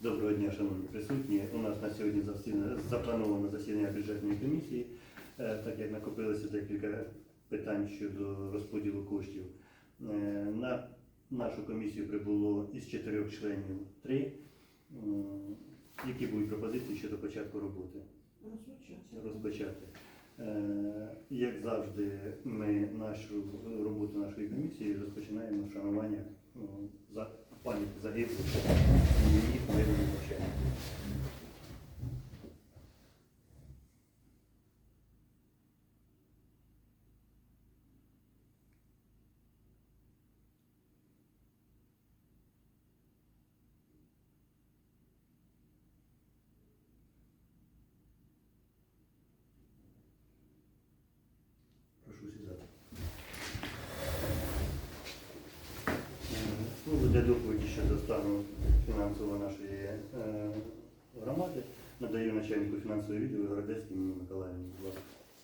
Доброго дня, шановні присутні. У нас на сьогодні заплановано засідання бюджетної комісії, Е, так як накопилося декілька питань щодо розподілу коштів. Е, На нашу комісію прибуло із чотирьох членів три. Які будуть пропозиції щодо початку роботи? Розпочати. Е, Як завжди, ми нашу роботу нашої комісії розпочинаємо з шанування ну, за пам'яті загиблих і їх мирних навчання. Прошу сідати. Е, Слово для доповіді щодо стану фінансового нашої е, громади надаю начальнику фінансового відділу Городецькій Ніні Миколаївні.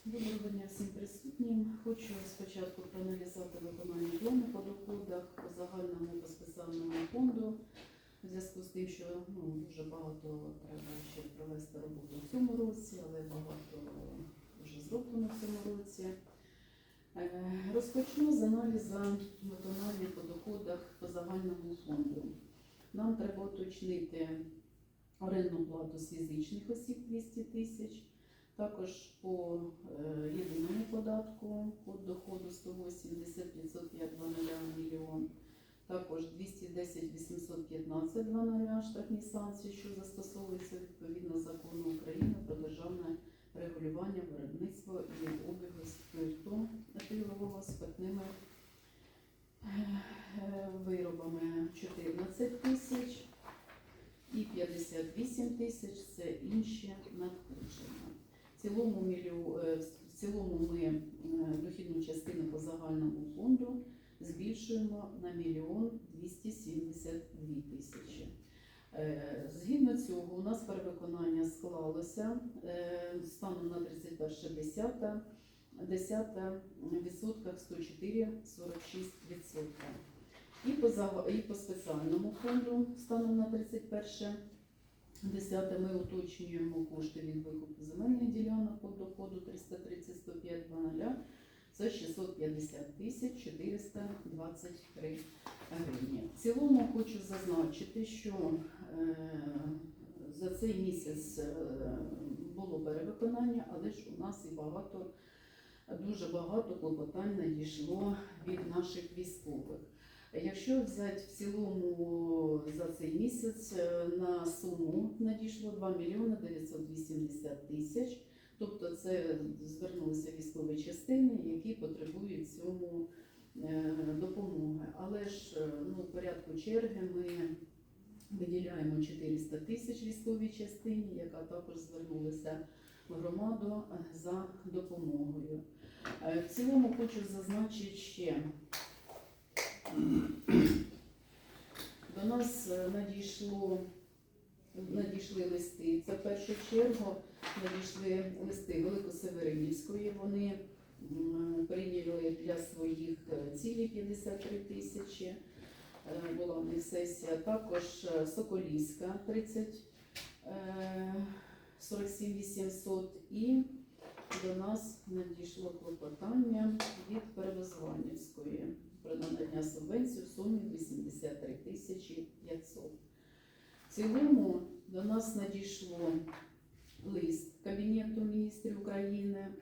Доброго дня всім присутнім. Хочу спочатку проаналізувати виконання плану по доходах загальному по спеціальному фонду. В зв'язку з тим, що ну, дуже багато треба ще провести роботу в цьому році, але багато вже зроблено в цьому році. Е, Розпочну з аналізу виконання по доходах по загальному фонду. Нам треба уточнити орендну плату з фізичних осіб 200 тисяч. Також по е, єдиному податку від доходу 180 505 мільйон. Також 210 815 00 штрафні санкції, що застосовуються відповідно закону України про державне регулювання виробництва і обігу спирту етилового спиртними е, виробами 14 тисяч і 58 тисяч це інші надходження. В цілому, е, в цілому ми е, дохідну частину по загальному фонду збільшуємо на мільйон 272 тисячі. Е, Згідно цього, у нас перевиконання склалося е, станом на 31.10 10 відсотках 104,46 відсотка. І по, і по спеціальному фонду станом на 31 Десяте ми уточнюємо кошти від викупу земельних ділянок по доходу 330 105 00. Це 650 тисяч 423 гривні. В цілому хочу зазначити, що за цей місяць е, було перевиконання, але ж у нас і багато, дуже багато клопотань надійшло від наших військових. Якщо взяти в цілому за цей місяць е, на суму надійшло 2 мільйони 980 тисяч. Тобто це звернулися військові частини, які потребують цьому е, допомоги. Але ж е, ну, порядку черги ми виділяємо 400 тисяч військовій частині, яка також звернулася в громаду е, за допомогою. Е, В цілому хочу зазначити ще. До нас е, надійшло, надійшли листи. Це в першу чергу надійшли листи Великосеверинівської. Вони прийняли для своїх цілі 53 тисячі. Е, Була в них сесія. Також е, Соколівська 30 е, 47 800 і до нас надійшло клопотання від Перевозванівської про надання субвенції в сумі 83 тисячі 500. В цілому до нас надійшло лист Кабінету міністрів України,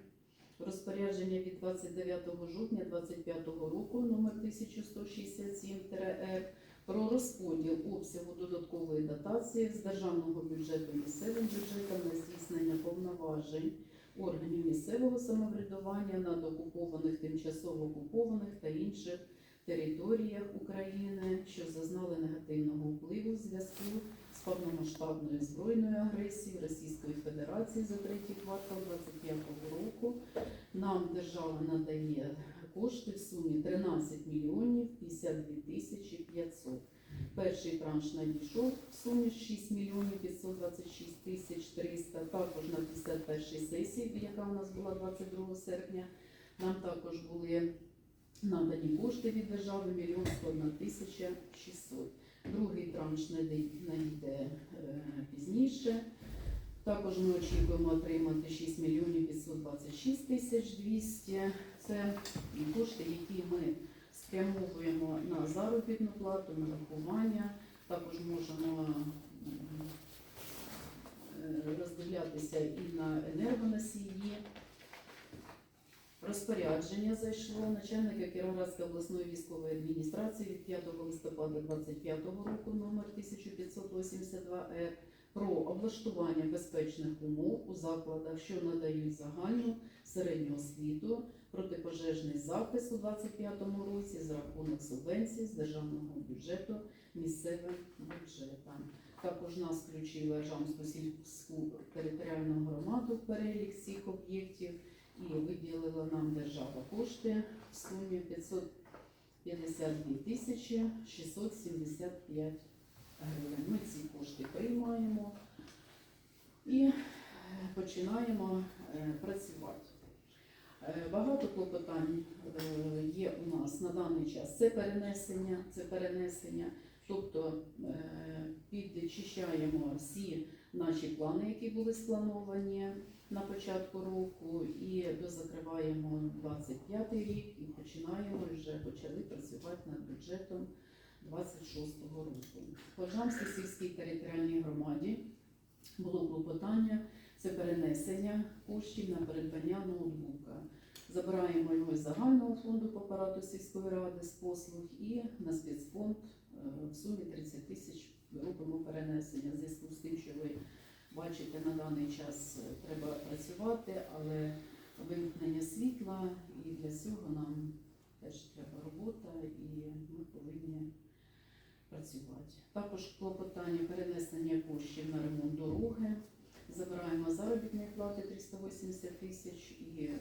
розпорядження від 29 жовтня 2025 року номер 1167-Р про розподіл обсягу додаткової дотації з державного бюджету місцевим бюджетом на здійснення повноважень органів місцевого самоврядування над окупованих, тимчасово окупованих та інших територіях України, що зазнали негативного впливу в зв'язку з повномасштабною збройною агресією Російської Федерації за третій квартал 2025 року. Нам держава надає кошти в сумі 13 мільйонів 52 тисячі 500. Перший транш надійшов в сумі 6 мільйонів 526 тисяч 300. Також на 51 сесії, яка у нас була 22 серпня, нам також були надані кошти від держави мільйон 101 тисяча 600. Транш надійде е, пізніше. Також ми очікуємо отримати 6 мільйонів 526 тисяч 200. Це кошти, які ми спрямовуємо на заробітну плату, на рахування. Також можемо е, роздивлятися і на енергоносії. Розпорядження зайшло начальника Кіровоградської обласної військової адміністрації від 5 листопада 2025 року номер 1582 р про облаштування безпечних умов у закладах, що надають загальну середню освіту, протипожежний захист у 2025 році за рахунок субвенцій з державного бюджету місцевим бюджетам. Також нас включили Жамську сільську територіальну громаду в перелік цих об'єктів і виділила нам держава кошти в сумі 552 тисячі 675 гривень. Ми ці кошти приймаємо і е, починаємо е, працювати. Е, Багато клопотань є у нас на даний час. Це перенесення, це перенесення, тобто підчищаємо всі наші плани, які були сплановані на початку року, і дозакриваємо 25 рік і починаємо вже почали працювати над бюджетом 26 року. По Жамській сільській територіальній громаді було клопотання це перенесення коштів на придбання ноутбука. Забираємо його з загального фонду по апарату сільської ради з послуг і на спецфонд е, в сумі 30 тисяч робимо перенесення в зв'язку з тим, що ви бачите, на даний час е, треба працювати, але вимкнення світла і для цього нам теж треба робота і ми повинні працювати. Також клопотання перенесення коштів на ремонт дороги. Забираємо заробітні плати 380 тисяч і е,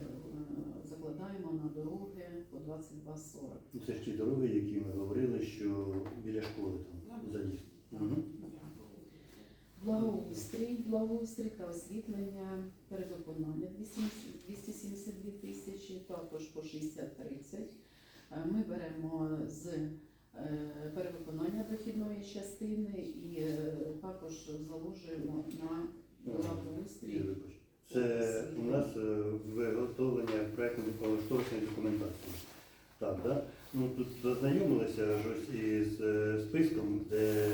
закладаємо на дороги по 22,40. Ну, Це ж ті дороги, які ми говорили, що біля школи там заїзд. Благоустрій, благоустрій та освітлення перевиконання 272 тисячі, також по 60-30. Е, Ми беремо з е, перевиконання дохідної частини і е, також заложуємо на благоустрій. Це у нас виготовлення проєктної кошторисної документації. Так, да? Ну тут зазнайомилися ось із е, списком, де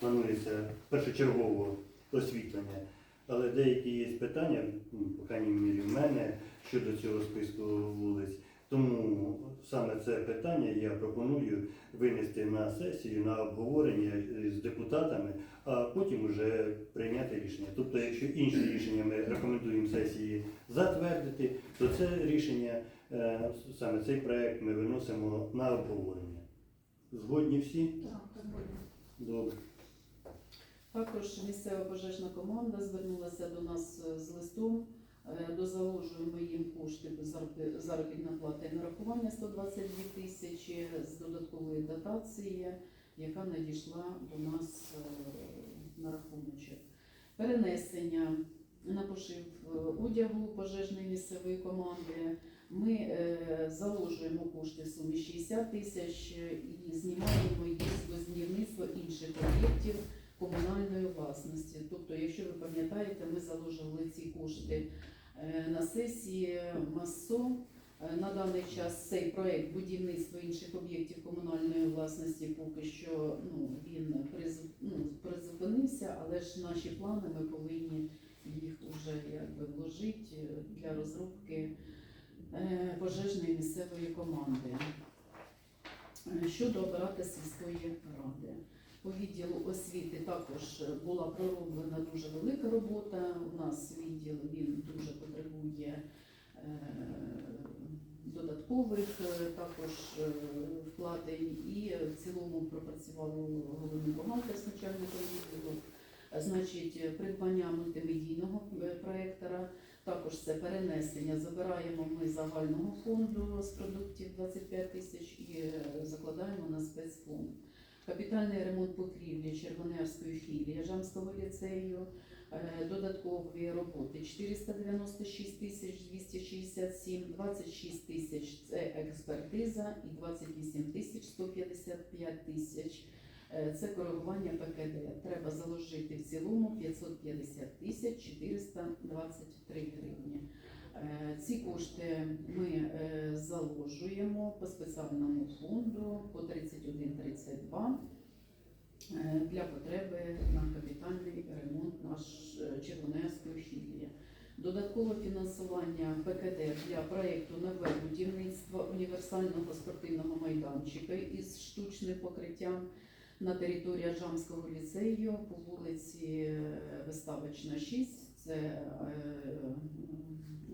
планується першочергово освітлення. Але деякі є питання, ну, по крайній мірі в мене, щодо цього списку вулиць. Тому саме це питання я пропоную винести на сесію на обговорення з депутатами, а потім вже прийняти рішення. Тобто, якщо інші рішення ми рекомендуємо сесії затвердити, то це рішення, саме цей проект ми виносимо на обговорення. Згодні всі? Так, буде. Добре. Також місцева пожежна команда звернулася до нас е, з листом. Е, Дозаложуємо їм кошти зароб- заробітна плата і нарахування 122 тисячі з додаткової дотації, яка надійшла до нас е, на рахуночок. Перенесення на пошив е, одягу пожежної місцевої команди. Ми е, заложуємо кошти в сумі 60 тисяч і знімаємо їх з будівництва інших об'єктів комунальної власності. Тобто, якщо ви пам'ятаєте, ми заложили ці кошти е, на сесії МАСО. Е, На даний час цей проект будівництва інших об'єктів комунальної власності поки що ну, він ну, призупинився, але ж наші плани ми повинні їх вже якби вложити е, для розробки пожежної місцевої команди. Е, Щодо апарата сільської ради. По відділу освіти також була пророблена дуже велика робота. У нас відділ він дуже потребує е, додаткових е, також е, вкладень і в цілому пропрацював головний бухгалтер з начальником відділу. Е, Значить, придбання мультимедійного е, проєктора, також це перенесення. Забираємо ми загального фонду з продуктів 25 тисяч і е, закладаємо на спецфонд. Капітальний ремонт покрівлі Червонерської філії Жамського ліцею, е, додаткові роботи 496 тисяч 267, 26 тисяч це експертиза і 28 тисяч 155 тисяч Це коригування ПКД. Треба заложити в цілому 550 тисяч 423 гривні. Е, Ці кошти ми е, заложуємо по спеціальному фонду по 3132 е, для потреби на капітальний ремонт наш е, Червонецької філії. Додаткове фінансування ПКД для проєкту нове будівництво універсального спортивного майданчика із штучним покриттям на території Аджамського ліцею по вулиці е, Виставочна 6. Це е,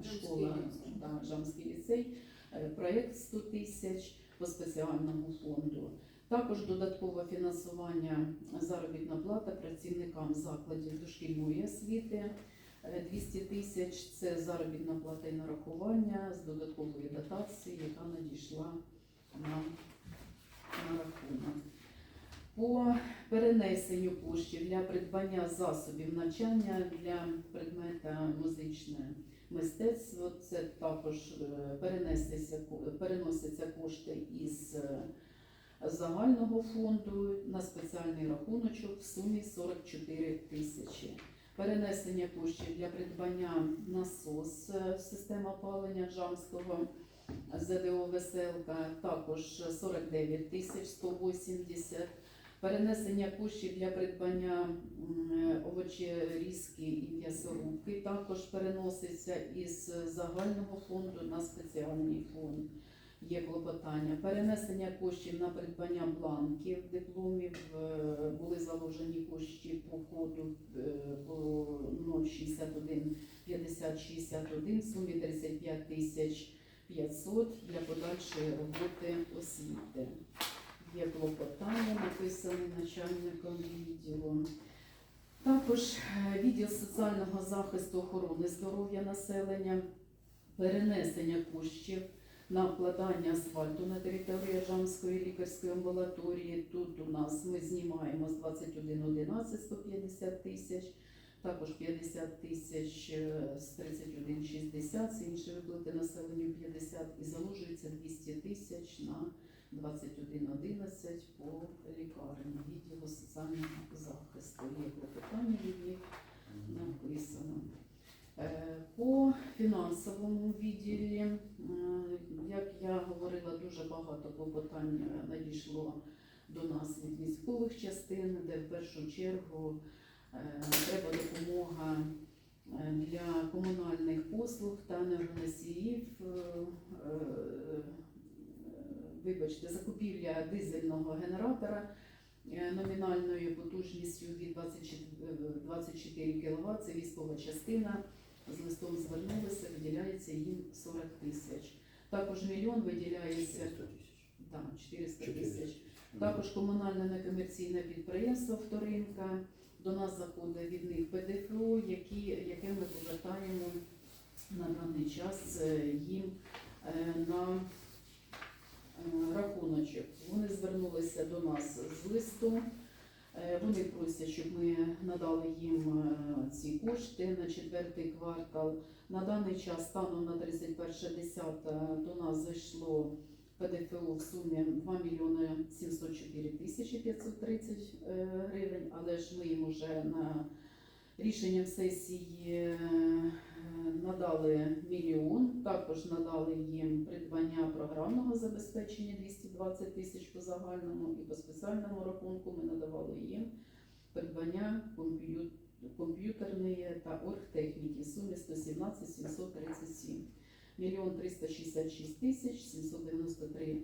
школа да, Аджамський ліцей. Е, Проєкт 100 тисяч по спеціальному фонду. Також додаткове фінансування заробітна плата працівникам закладів дошкільної освіти. Е, 200 тисяч це заробітна плата і нарахування з додаткової дотації, яка надійшла нам на рахунок. По перенесенню коштів для придбання засобів навчання для предмета музичне мистецтво, це також е, переносяться кошти із е, загального фонду на спеціальний рахуночок в сумі 44 тисячі. Перенесення коштів для придбання насос е, система опалення Жамського ЗДО Веселка також 49 тисяч 180. Перенесення коштів для придбання овочерізки і м'ясорубки також переноситься із загального фонду на спеціальний фонд. Є клопотання. Перенесення коштів на придбання бланків, дипломів е, були заложені кошти по коду е, по 061 50 61 в сумі 35 тисяч 500 для подальшої роботи освіти. Є клопотання, написане начальником відділу. Також е, відділ соціального захисту охорони здоров'я населення, перенесення коштів на вкладання асфальту на території Жамської лікарської амбулаторії. Тут у нас ми знімаємо з 2111 150 тисяч, також 50 тисяч е, з 3160, це інші виплати населенню 50 і заложується 200 тисяч на 2111 по лікарні відділу соціального захисту. Є клопотання них написано. Е, По фінансовому відділі, як я говорила, дуже багато клопотань надійшло до нас від військових частин, де в першу чергу е, треба допомога е, для комунальних послуг та енергоносіїв. Вибачте, закупівля дизельного генератора е, номінальною потужністю від 24 е, 24 кВт. Це військова частина. З листом звернулися, виділяється їм 40 тисяч. Також мільйон виділяється 400 тисяч. да, 400 400 тисяч. Також комунальне некомерційне підприємство Вторинка. До нас заходить від них ПДФО, які, яке ми повертаємо на даний час е, їм на рахуночок. Вони звернулися до нас з листом. Е, Вони просять, щоб ми надали їм е, ці кошти на четвертий квартал. На даний час станом на 31.10 до нас зайшло ПДФО в сумі 2 мільйони 704 тисячі 530 е, гривень, але ж ми їм вже на рішенням сесії е, надали мільйон. Також надали їм придбання програмного забезпечення 220 тисяч по загальному і по спеціальному рахунку ми надавали їм придбання комп'ютерної та оргтехніки в сумі 117 737. Мільйон 366 тисяч 793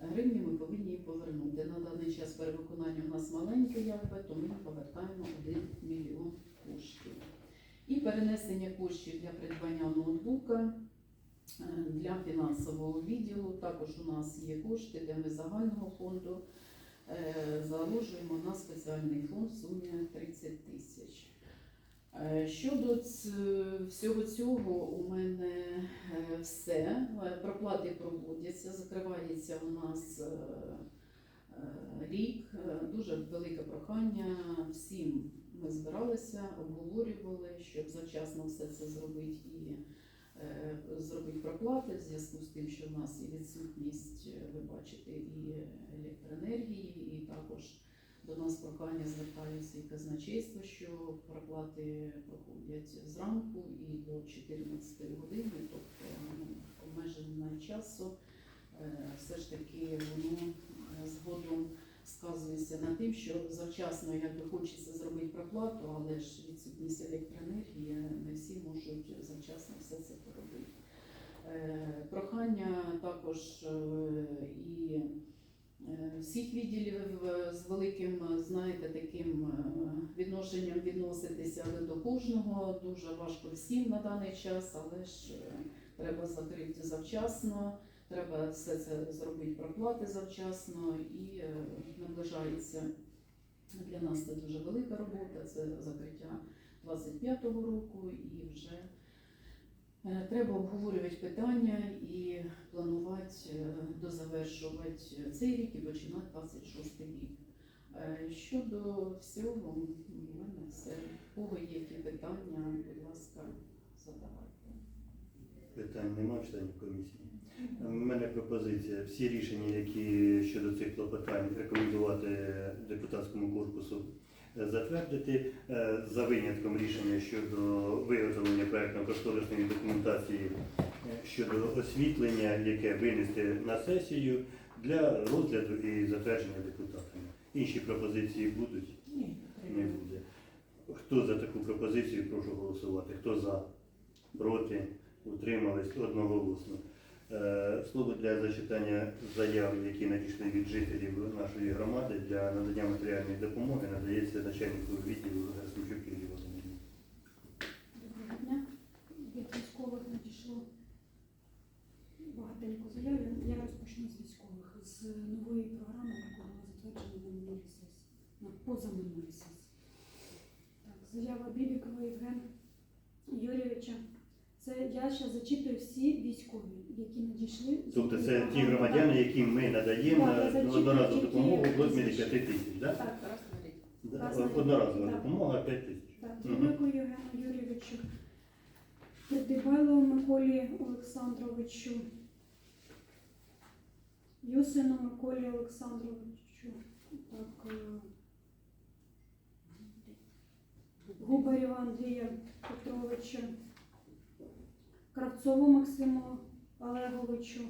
гривні ми повинні їм повернути. На даний час перевиконання у нас маленьке, якби, то ми повертаємо 1 мільйон коштів. І перенесення коштів для придбання ноутбука е, для фінансового відділу. Також у нас є кошти, де ми загального фонду е, заложуємо на спеціальний фонд в сумі 30 тисяч. Е, Щодо всього цього, у мене все. Проплати проводяться, закривається у нас рік. Дуже велике прохання всім. Ми збиралися, обговорювали, щоб завчасно все це зробити і е, зробити проплати в зв'язку з тим, що в нас і відсутність, е, ви бачите, і електроенергії, і також До нас прохання звертаються і казначейство, що проплати проходять зранку і до 14 години, тобто ну, обмеження часу. Е, Все ж таки воно е, згодом сказується на тим, що завчасно якби хочеться зробити проплату, але ж відсутність електроенергії не всі можуть завчасно все це поробити. Е, Прохання також е, і е, всіх відділів з великим, знаєте, таким відношенням відноситися але до кожного. Дуже важко всім на даний час, але ж треба закрити завчасно. Треба все це зробити проплати завчасно і е, наближається для нас це дуже велика робота. Це закриття 25-го року і вже е, треба обговорювати питання і планувати е, дозавершувати цей рік і починати 26 рік. Щодо всього, в мене все. У кого є які питання, будь ласка, задавайте. Питань немає членів комісії. У мене пропозиція. Всі рішення, які щодо цих клопотань рекомендувати депутатському корпусу е, затвердити е, за винятком рішення щодо виготовлення проектно-кошторисної документації е, щодо освітлення, яке винести на сесію для розгляду і затвердження депутатами. Інші пропозиції будуть? Ні, Не буде. Хто за таку пропозицію, прошу голосувати. Хто за? Проти? Утримались одноголосно. Е, Слово для зачитання заяв, які надійшли від жителів нашої громади для надання матеріальної допомоги, надається начальнику відділу Герасимчук Юрію Володимирівні. Доброго дня. Від військових надійшло багатенько заяв. Я розпочну з військових з нової програми, яка була затверджена на минулій сесії, на позаминулій сесії. Заява Бібікова Євгена Юрійовича. Це я ще зачитую всі військові, які надійшли. Тобто це ті громадяни, яким ми надаємо Так, я на одноразову допомогу в розмірі 5 тисяч. Да? Так, Раз на рік. Да, раз на рік. Одноразова Так. допомога 5 тисяч. Так, Мгм. Дмитрику Євгену Юрійовичу, Придибайло Миколі Олександровичу, Юсину Миколі Олександровичу, так, е, Губарєва Андрія Петровича, Кравцову Максиму Олеговичу,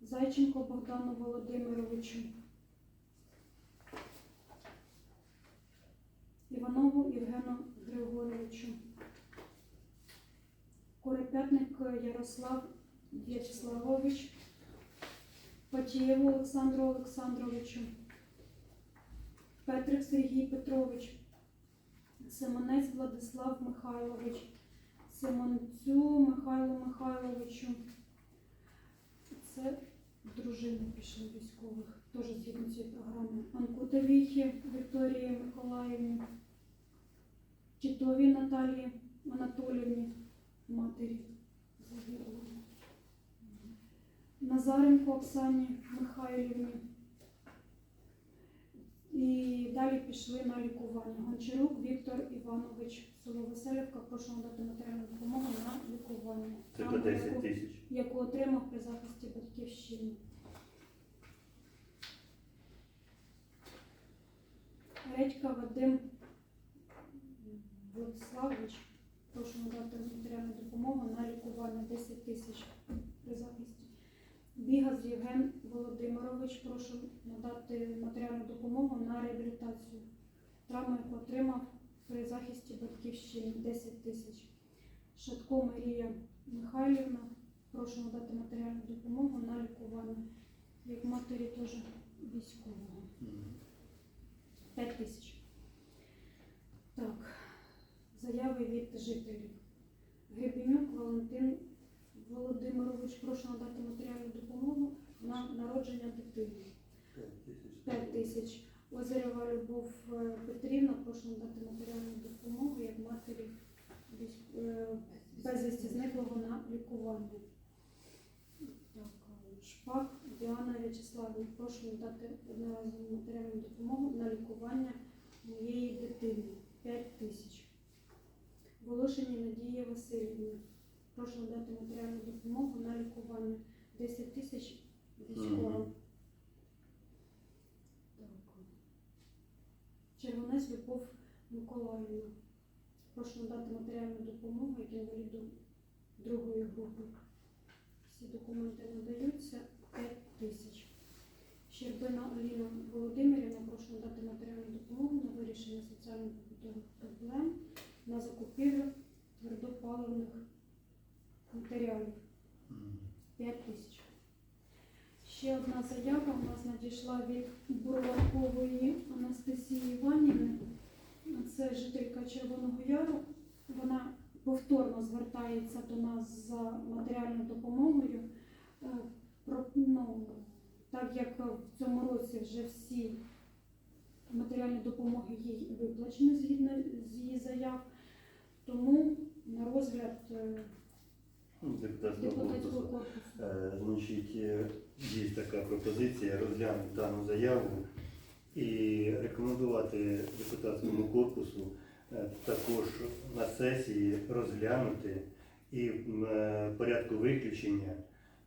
Зайченко Богдану Володимировичу, Іванову Євгену Григоровичу. Корепятник Ярослав В'ячеславович, Патієву Олександру Олександровичу, Петрик Сергій Петрович, Симонець Владислав Михайлович, Симонцю Михайлу Михайловичу. Це дружини пішли військових, теж згідно цієї програми. Анкутовіхі Вікторії Миколаївні, Тітовій Наталії Анатоліївні, матері загиблого. Назаренко Оксані Михайлівні. І далі пішли на лікування. Гончарук Віктор Іванович, село Веселівка, прошу надати матеріальну допомогу на лікування. Це по 10 яку- тисяч. яку отримав при захисті батьківщини. Редька Вадим Владиславович, прошу надати матеріальну допомогу на лікування 10 тисяч при захисті. Бігас Євген Володимирович, прошу надати матеріальну допомогу на реабілітацію. Травму, яку отримав при захисті батьківщини 10 тисяч. Шатко Марія Михайлівна, прошу надати матеріальну допомогу на лікування. Як матері теж військового. 5 тисяч. Так, заяви від жителів. Гребенюк Валентин Володимирович, прошу надати матеріальну допомогу на народження дитини. 5 тисяч. 5 Озерева Любов е, Петрівна, прошу надати матеріальну допомогу як матері е, безвісті зниклого на лікування. Так, Шпак Діана В'ячеславівна, прошу надати одноразову матеріальну допомогу на лікування моєї дитини 5 тисяч. Волошині Надії Васильівні, прошу надати матеріальну допомогу на лікування 10 тисяч військовим. Мгм. Так. Червонець Любов Миколаївна. Прошу надати матеріальну допомогу як інваліду другої групи. Всі документи надаються 5 тисяч. Щербина Аліна Володимирівна, прошу надати матеріальну допомогу на вирішення соціально-побутових проблем на закупівлю твердопаливних матеріалів. 5 тисяч. Ще одна заява у нас надійшла від Бурлакової Анастасії Іванівни. Це жителька Червоного Яру. Вона повторно звертається до нас за матеріальною допомогою. Е, ну, так як в цьому році вже всі матеріальні допомоги їй виплачені згідно з її заяв, тому на розгляд е, Депутатського депутатського корпусу. Є така пропозиція розглянути дану заяву і рекомендувати депутатському корпусу е, також на сесії розглянути і в е, порядку виключення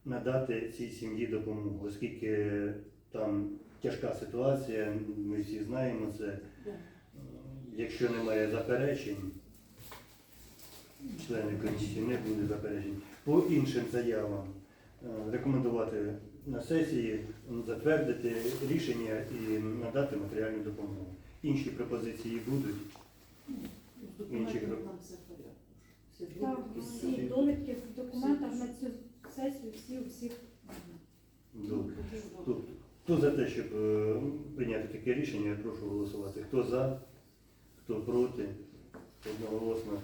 надати цій сім'ї допомогу, оскільки там тяжка ситуація, ми всі знаємо це. Якщо немає заперечень, члени комісії не буде заперечень. По іншим заявам рекомендувати на сесії затвердити рішення і надати матеріальну допомогу. Інші пропозиції будуть. Інші порядку. Всі Так, всі довідки в документах на цю сесію, всі у всіх Добре. Хто, хто за те, щоб е, прийняти таке рішення, я прошу голосувати. Хто за, хто проти, одноголосно.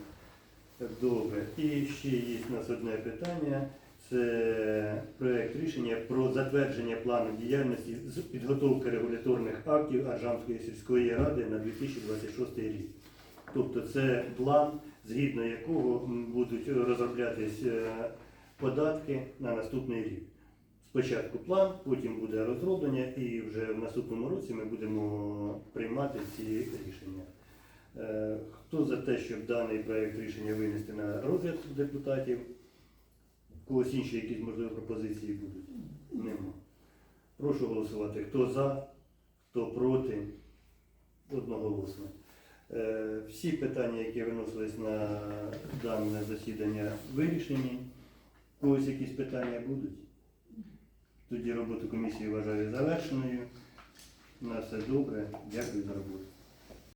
Добре. І ще є у нас одне питання. Це проект рішення про затвердження плану діяльності з підготовки регуляторних актів Аржамської сільської ради на 2026 рік. Тобто це план, згідно якого будуть розроблятись е, податки на наступний рік. Спочатку план, потім буде розроблення, і вже в наступному році ми будемо приймати ці рішення. Е, Хто за те, щоб даний проект рішення винести на розгляд депутатів? Когось інші якісь можливі пропозиції будуть? Нема. Прошу голосувати. Хто за, хто проти? Одноголосно. Е, Всі питання, які виносились на дане засідання, вирішені. Когось якісь питання будуть? Тоді роботу комісії вважаю завершеною. На все добре. Дякую за роботу.